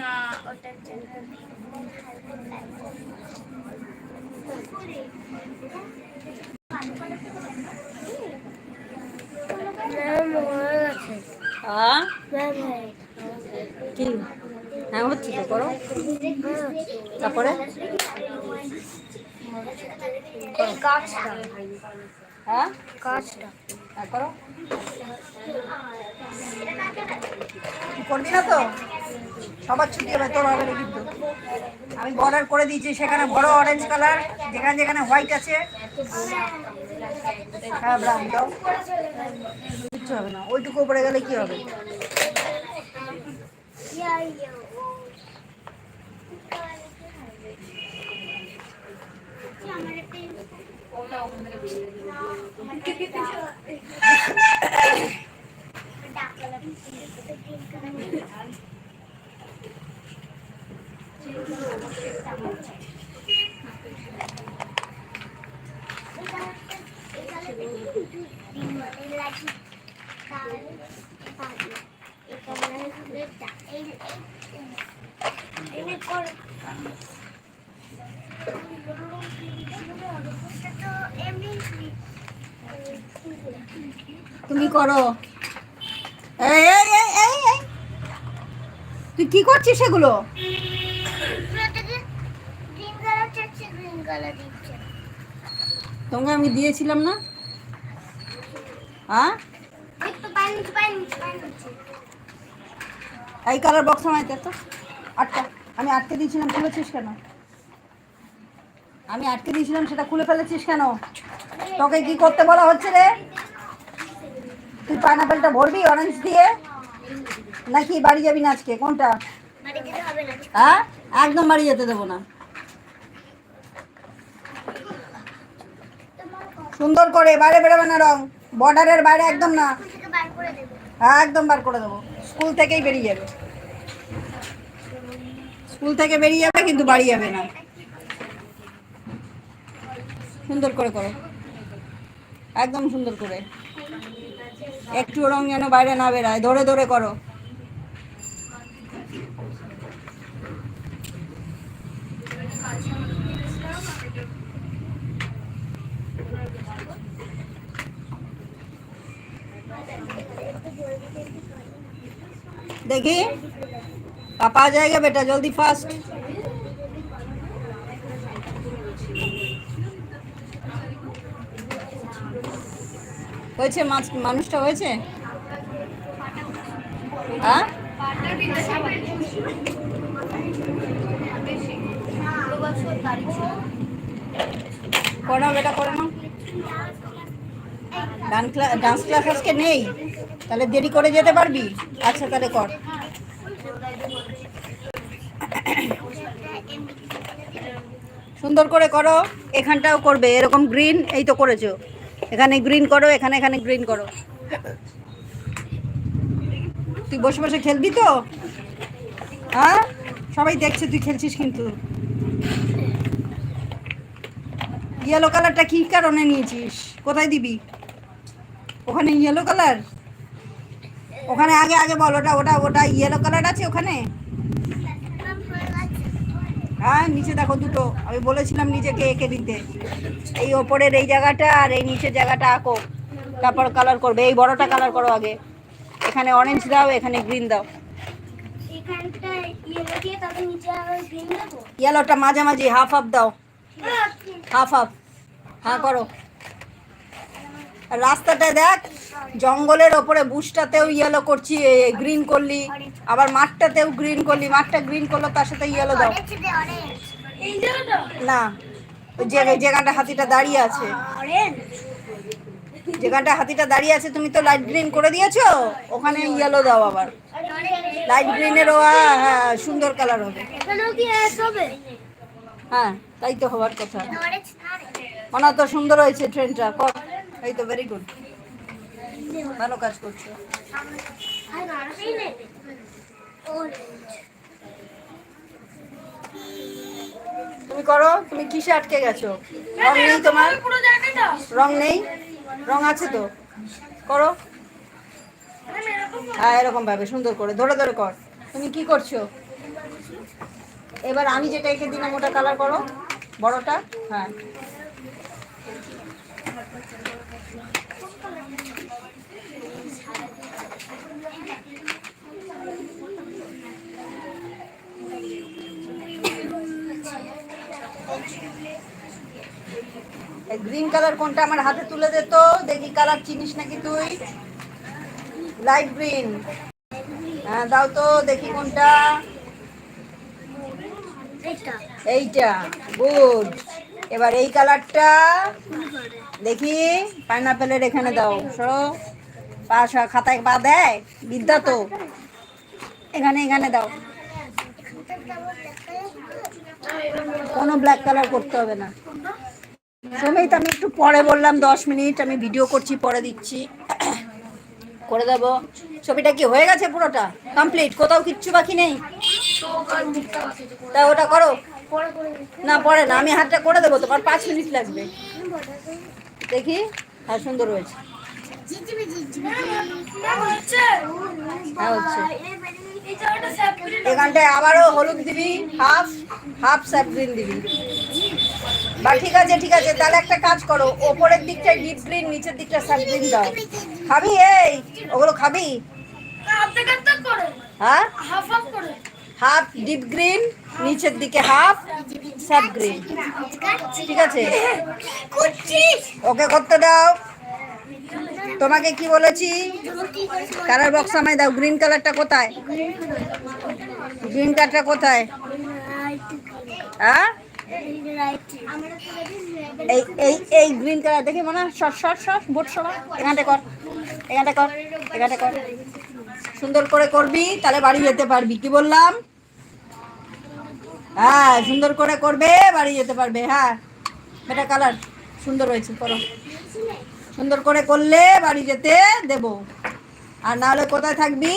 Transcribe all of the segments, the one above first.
না ওটার জন্য হ্যাঁ কি হ্যাঁ হচ্ছে তো করো। তারপরে হ্যাঁ? গাছটা হ্যাঁ করো। করবি না তো? সবার ছুটি হবে, তোর হবে কিন্তু। আমি বর্ডার করে দিয়েছি, সেখানে বড় অরেঞ্জ কালার যেখানে যেখানে হোয়াইট আছে। হ্যাঁ ব্রাউন দাও। কিচ্ছু হবে না, ওইটুকু পড়ে গেলে কি হবে? ini kor তুমি করো। এই এই তুই কি করছিস সেগুলো? তোমাকে আমি দিয়েছিলাম না। হ্যাঁ? এই কালার বক্স আমায় তো। আটটা। আমি আটকে দিয়েছিলাম খুলেছিস কেন? আমি আটকে দিয়েছিলাম সেটা খুলে ফেলেছিস কেন? তোকে কি করতে বলা হচ্ছে রে? তুই পাইনাপেলটা ভরবি অরেঞ্জ দিয়ে? নাকি বাড়ি যাবি না আজকে? কোনটা? হ্যাঁ? একদম বাড়ি যেতে দেবো না। সুন্দর করে বাইরে বেরোবে না রং। বর্ডারের বাইরে একদম না। হ্যাঁ একদম বার করে দেবো। স্কুল থেকেই বেরিয়ে যাবে। স্কুল থেকে বেরিয়ে যাবে কিন্তু বাড়ি যাবে না। সুন্দর করে করো একদম সুন্দর করে একটু রং যেন বাইরে না বেরায় ধরে ধরে করো देखिए पापा आ जाएगा बेटा जल्दी फास्ट হয়েছে মাছ, মানুষটা হয়েছে? হ্যাঁ? করো বেটা করো ডান্স ক্লাস আজকে নেই। তাহলে দেরি করে যেতে পারবি? আচ্ছা তাহলে কর। সুন্দর করে করো। এখানটাও করবে, এরকম গ্রিন এই তো করেছ। এখানে গ্রিন করো, এখানে এখানে গ্রিন করো। তুই বসে বসে খেলবি তো? হ্যাঁ? সবাই দেখছে, তুই খেলছিস কিন্তু। ইয়েলো কালারটা কি কারণে নিয়েছিস? কোথায় দিবি? ওখানে ইয়েলো কালার ওখানে আগে আগে বল, ওটা ওটা ওটা ইয়েলো কালার আছে ওখানে? হ্যাঁ নিচে দেখো দুটো। আমি বলেছিলাম নিজেকে এঁকে দিতে। এই ওপরের এই জায়গাটা আর এই নিচের জায়গাটা আঁকো। তারপর কালার করবে। এই বড়টা কালার করো আগে। এখানে অরেঞ্জ দাও এখানে গ্রিন দাও। ইয়েলোটা মাঝামাঝি হাফ হাফ দাও। হাফ হাফ হ্যাঁ করো। আর রাস্তাটা দেখ জঙ্গলের ওপরে বুশটাতেও ইয়েলো করছি গ্রিন করলি। আবার মাঠটাতেও গ্রিন করলি মাঠটা গ্রিন করল তার সাথে ইয়েলো দাও। না ওই যে যেখানটা হাতিটা দাঁড়িয়ে আছে। যেখানটা হাতিটা দাঁড়িয়ে আছে তুমি তো লাইট গ্রিন করে দিয়েছ ওখানে ইয়েলো দাও আবার। লাইট গ্রিনেরও হ্যাঁ সুন্দর কালার হবে। হ্যাঁ তাই তো হওয়ার কথা। মনে তো সুন্দর হয়েছে ট্রেনটা কর। এই তো ভেরি গুড ভালো কাজ করছ আর নারকেল নেবে অরেঞ্জ তুমি করো, তুমি কিসে আটকে গেছো? রং নেই তোমার? রং নেই? রং আছে তো। করো। হ্যাঁ এরকম ভাবে, সুন্দর করে, ধরে ধরে কর। তুমি কি করছ? এবার আমি যেটা এঁকে দিলাম, ওটা কালার করো। বড়টা? হ্যাঁ। গ্রিন কালার কোনটা আমার হাতে তুলে দে তো? দেখি কালার চিনিস নাকি তুই? লাইট গ্রিন হ্যাঁ দাও তো দেখি কোনটা। এইটা। গুড এবার এই কালারটা দেখি পাইনাপেলের এখানে দাও। সরো পাশ খাতায় পা দেয়? বিদ্যা তো। এখানে এখানে দাও। কোনো ব্ল্যাক কালার করতে হবে না। সমেত আমি একটু পরে বললাম, দশ মিনিট আমি ভিডিও করছি, পরে দিচ্ছি। করে দেবো। ছবিটা কি হয়ে গেছে পুরোটা? কমপ্লিট কোথাও কিচ্ছু বাকি নেই? তা ওটা করো। না, পরে না, আমি হাতটা করে দেবো, তোমার পাঁচ মিনিট লাগবে। দেখি হ্যাঁ সুন্দর হয়েছে। হ্যাঁ এখানটায় আবারও হলুদ দিবি হাফ হাফ স্যাপ গ্রিন দিবি। বা ঠিক আছে ঠিক আছে তাহলে একটা কাজ করো ওপরের দিকটা ডিপ গ্রিন নিচের দিকটা স্যাপ গ্রিন দাও। খাবি এই? ওগুলো খাবি? হ্যাঁ? হাফ ডিপ গ্রিন নিচের দিকে হাফ স্যাপ গ্রিন ঠিক আছে? ওকে করতে দাও। তোমাকে কি বলেছি? কালার বক্স আমায় দাও। গ্রিন কালারটা কোথায়? গ্রিন কালারটা কোথায়? হ্যাঁ? এই এই এই গ্রিন কালার দেখি মনে হয় শর্ট শর্ট শর্ট বোট সবা এখানটা কর এখানটা কর এখানটা কর। সুন্দর করে করবি তাহলে বাড়ি যেতে পারবি কি বললাম? হ্যাঁ সুন্দর করে করবে বাড়ি যেতে পারবে হ্যাঁ। এটা কালার সুন্দর হয়েছে করো। সুন্দর করে করলে বাড়ি যেতে দেব। আর না হলে কোথায় থাকবি?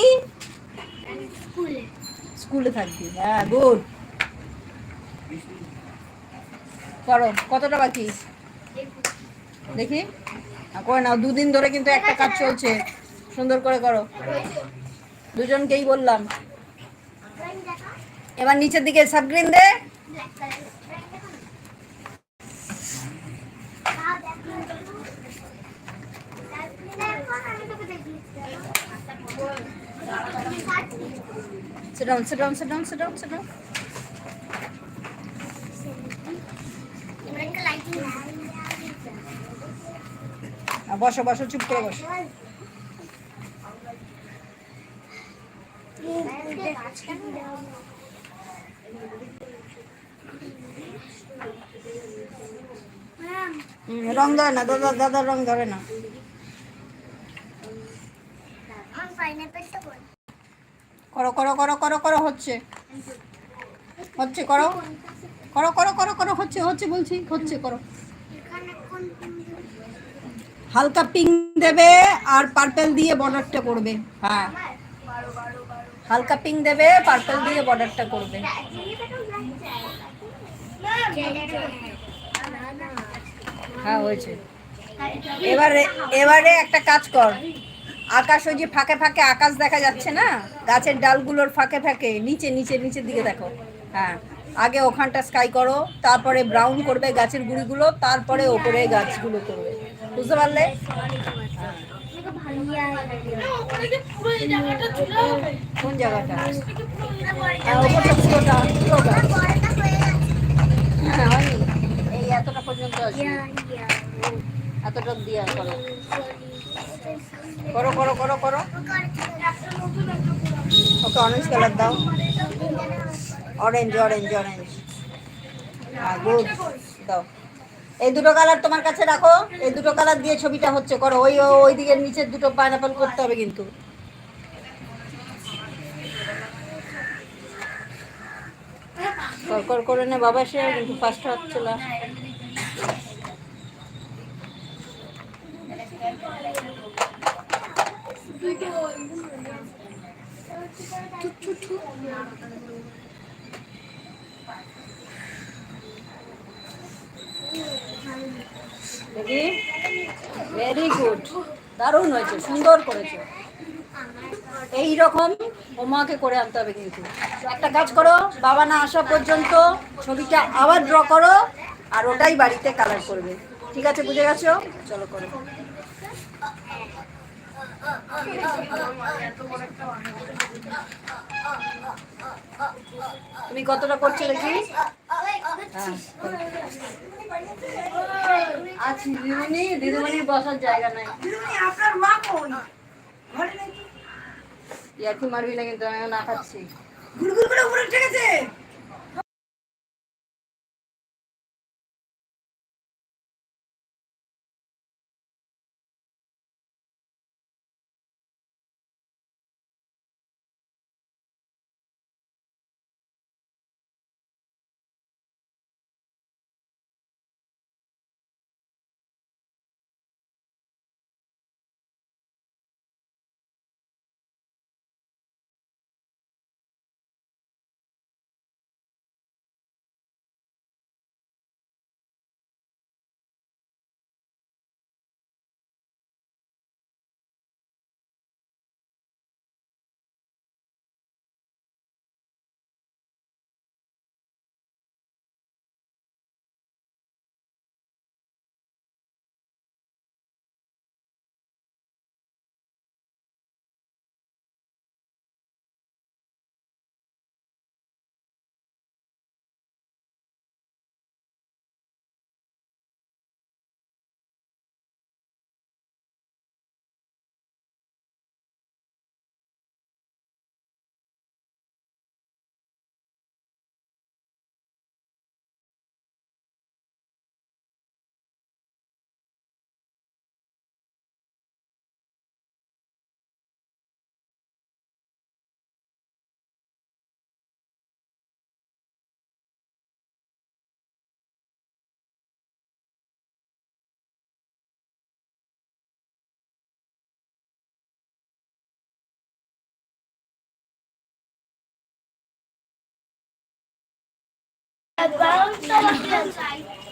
স্কুলে থাকবি হ্যাঁ গুড করো কতটা বাকি? দেখি। করে নাও দুদিন ধরে কিন্তু একটা কাজ চলছে। সুন্দর করে করো। দুজনকেই বললাম। এবার নিচের দিকে সাবগ্রিন দে। Sit down, sit down, sit down, sit down, sit down. বসো বসো, চুপ করে বসো। রং ধরে না, দাদা, দাদার রং ধরে না। করো করো করো করো করো, হচ্ছে। হচ্ছে, করো। করো করো করো করো, হচ্ছে হচ্ছে বলছি, হচ্ছে, করো। হালকা পিঙ্ক দেবে আর পার্পল দিয়ে বর্ডারটা করবে। হ্যাঁ। হালকা পিঙ্ক দেবে পার্পেল দিয়ে বর্ডারটা করবে। হ্যাঁ হয়েছে। এবারে এবারে একটা কাজ কর। আকাশ ওই যে ফাঁকে ফাঁকে আকাশ দেখা যাচ্ছে না? গাছের ডালগুলোর ফাঁকে ফাঁকে, নিচে নিচে, নিচের দিকে দেখো। হ্যাঁ। আগে ওখানটা স্কাই করো, তারপরে ব্রাউন করবে গাছের গুঁড়িগুলো, তারপরে ওপরে গাছগুলো করবে। বুঝতে পারলে? কোন জায়গাটা? হ্যাঁ ওপরটা পুরোটা পুরোটা হ্যাঁ হয়নি। এই এতটা পর্যন্ত এতটা দিয়ে করো। করো করো করো করো। ওকে অরেঞ্জ কালার দাও। অরেঞ্জ অরেঞ্জ অরেঞ্জ গুড দাও। এই দুটো কালার তোমার কাছে রাখো। এই দুটো কালার দিয়ে ছবিটা হচ্ছে করো। ওই ওই দিকের নিচের দুটো পাইনাপল করতে হবে কিন্তু। কর কর নে বাবা, সে কিন্তু ফার্স্ট হচ্ছে না দেখি? ভেরি গুড দারুণ হয়েছে, সুন্দর করেছে। এই রকম হোমওয়ার্কে করে আনতে হবে কিন্তু। একটা কাজ করো, বাবা না আসা পর্যন্ত ছবিটা আবার ড্র করো, আর ওটাই বাড়িতে কালার করবে। ঠিক আছে, বুঝে গেছো? চলো করো। তুমি কতটা করছ দেখি? হ্যাঁ। আচ্ছা দিদিমণি দিদিমণির বসার জায়গা নাই। আপনার মা কই ইয়ার্কি মারবি না কিন্তু আমি না খাচ্ছি। গুড়গুড় করে উপরে উঠে গেছে।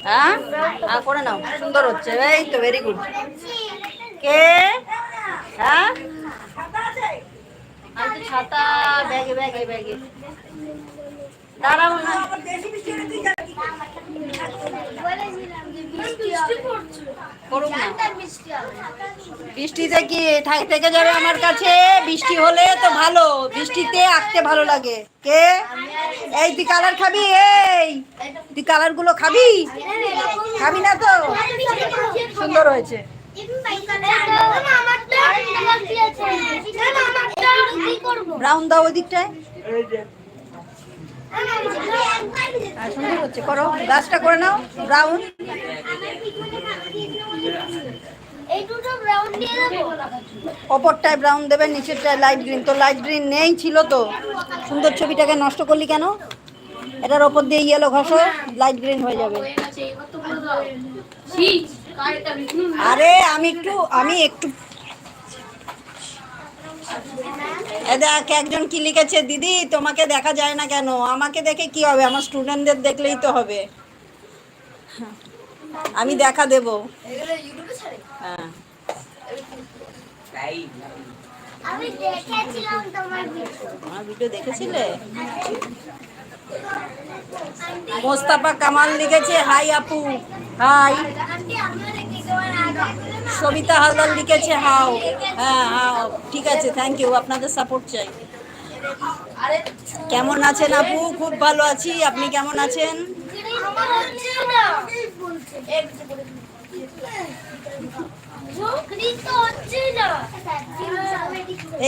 হ্যাঁ? করে নাও, সুন্দর হচ্ছে। এই তো ভেরি গুড কে? হ্যাঁ? ছাতা, ব্যাগে ব্যাগে ব্যাগে। দাঁড়াও না বৃষ্টিতে কি থেকে যাবে আমার কাছে? বৃষ্টি হলে তো ভালো। বৃষ্টিতে আঁকতে ভালো লাগে। কে? এই তুই কালার খাবি? এই তুই কালারগুলো খাবি? খাবি না তো? সুন্দর হয়েছে। ব্রাউন দাও ওই দিকটায় হ্যাঁ সুন্দর হচ্ছে করো। গাছটা করে নাও ব্রাউন এই ব্রাউন ওপরটায় ব্রাউন দেবে। নিচেরটায় লাইট গ্রিন তো লাইট গ্রিন নেই ছিল তো। সুন্দর ছবিটাকে নষ্ট করলি কেন? এটার ওপর দিয়ে ইয়েলো ঘষো লাইট গ্রিন হয়ে যাবে। আরে আমি একটু আমি একটু দেখ একজন কি লিখেছে দিদি তোমাকে দেখা যায় না কেন? আমাকে দেখে কি হবে? আমার স্টুডেন্টদের দেখলেই তো হবে। আমি দেখা দেব। হ্যাঁ। আমি দেখেছিলাম তোমার ভিডিও আমার ভিডিও দেখেছিলে? মোস্তাফা কামাল লিখেছে হাই আপু হাই। সবিতা হালদার লিখেছে হাও হ্যাঁ হাও ঠিক আছে থ্যাংক ইউ আপনাদের সাপোর্ট চাই। কেমন আছেন আপু? খুব ভালো আছি আপনি কেমন আছেন?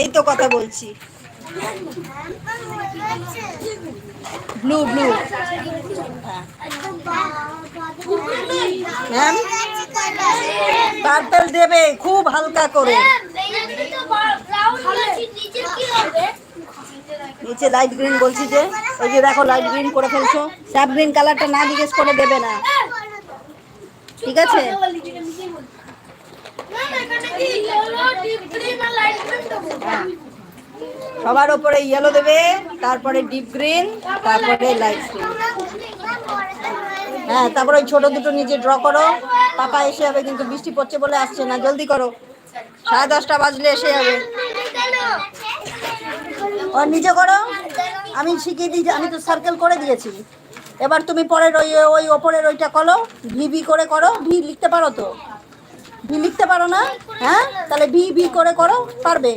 এই তো কথা বলছি। ব্লু ব্লু ম্যাম পার্পেল দেবে, খুব হালকা করে। নিচে লাইট গ্রিন বলছি যে, ওই যে দেখো লাইট গ্রিন করে ফেলছো। স্যাপ গ্রিন কালারটা না জিজ্ঞেস করে দেবে না। ঠিক আছে? সবার ওপরে ইয়েলো দেবে, তারপরে ডিপ গ্রিন তারপরে লাইট গ্রিন হ্যাঁ তারপরে ওই ছোটো দুটো নিজে ড্র করো। পাপা এসে যাবে, কিন্তু বৃষ্টি পড়ছে বলে আসছে না, জলদি করো। সাড়ে দশটা বাজলে এসে যাবে। ও নিজে করো। আমি শিখিয়ে দিই আমি তো সার্কেল করে দিয়েছি। এবার তুমি পরের ওই ওই ওপরের ওইটা করো ভি ভি করে করো। ভি লিখতে পারো তো? ভি লিখতে পারো না? হ্যাঁ? তাহলে ভি ভি করে করো, পারবে?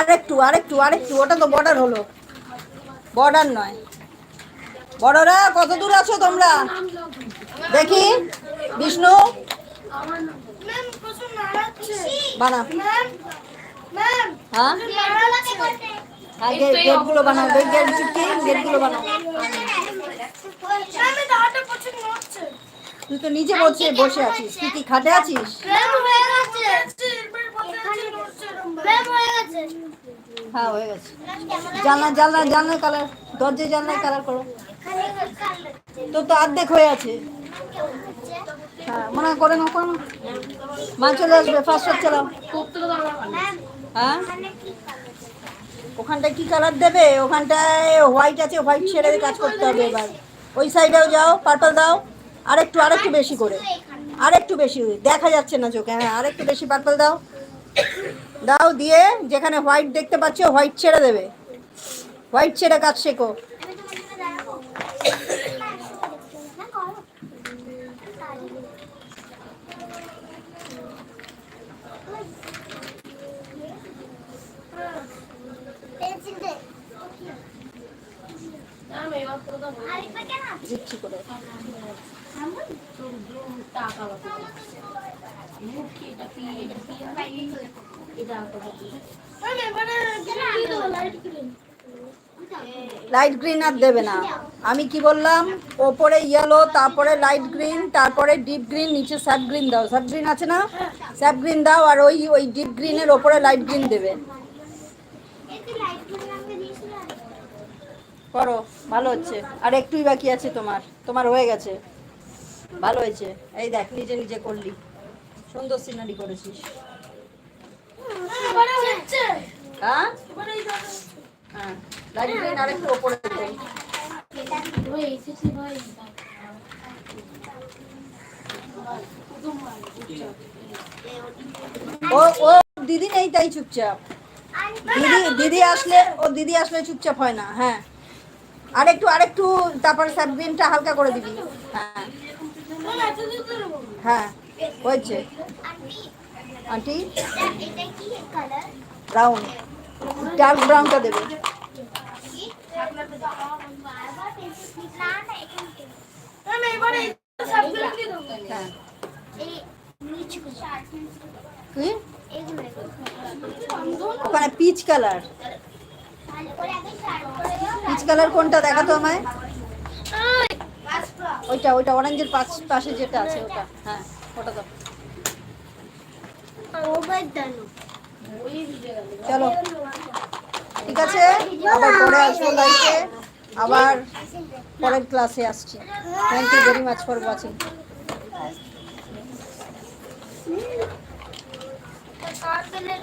আরেকটু আরেকটু আরেকটু, ওটা তো বর্ডার হলো। বর্ডার নয়। বড়রা, কত দূর আছো তোমরা? দেখি। বিষ্ণু? বানা হ্যাঁ? নাড়াচ্ছে হ্যাঁ গেটগুলো বানাও। গেট গেটগুলো বানাও ম্যাম এটা হাতে প্রচুর নড়ছে তুই তো নিজে বসে বসে আছিস। তুই কি খাটে আছিস? হয়ে হয়ে গেছে। জানলা জানলা জানলার কালার দরজায় জানলায় কালার করো। তোর তো অর্ধেক হয়ে আছে। হ্যাঁ মনে করে নাও করো মা চলে আসবে ফার্স্ট চালাও হ্যাঁ? ওখানটায় কি কালার দেবে? ওখানটায় হোয়াইট আছে হোয়াইট ছেড়ে কাজ করতে হবে এবার। ওই সাইডেও যাও পার্পল দাও। আরেকটু আরেকটু বেশি করে। আরেকটু বেশি। দেখা যাচ্ছে না চোখে। হ্যাঁ আরেকটু বেশি পার্পল দাও। দাও দিয়ে যেখানে হোয়াইট দেখতে পাচ্ছ হোয়াইট ছেড়ে দেবে। হোয়াইট ছেড়ে কাজ শেখো। করে। লাইট গ্রিন আর দেবে না। আমি কি বললাম? ওপরে ইয়েলো তারপরে লাইট গ্রিন তারপরে ডিপ গ্রিন নিচে স্যাপ গ্রিন দাও। স্যাপ গ্রিন আছে না? স্যাপ গ্রিন দাও আর ওই ওই ডিপ গ্রিনের ওপরে লাইট গ্রিন দেবে। করো, ভালো হচ্ছে। আর একটুই বাকি আছে তোমার। তোমার হয়ে গেছে। ভালো হয়েছে। এই দেখ, নিজে নিজে করলি। সুন্দর সিনারি করেছিস। হ্যাঁ? হ্যাঁ। ও দিদি নেই তাই চুপচাপ। দিদি দিদি আসলে, ও দিদি আসলে চুপচাপ হয় না হ্যাঁ। আরেকটু আরেকটু তারপরে সাবগ্রিনটা হালকা করে দিবি। হ্যাঁ ম্যাম এত দিতে দেবো হ্যাঁ হয়েছে। আন্টি ব্রাউন ডার্ক ব্রাউনটা দেবে। ওখানে পিচ কালার পিচ কালার কোনটা দেখা তো আমায়? ওইটা ওইটা অরেঞ্জের পাশ পাশে যেটা আছে ওটা। হ্যাঁ ওটা দানো চলো। ঠিক আছে আবার পরে আসব লাইফে আবার পরের ক্লাসে আসছি। Thank you very much for watching কার পেলে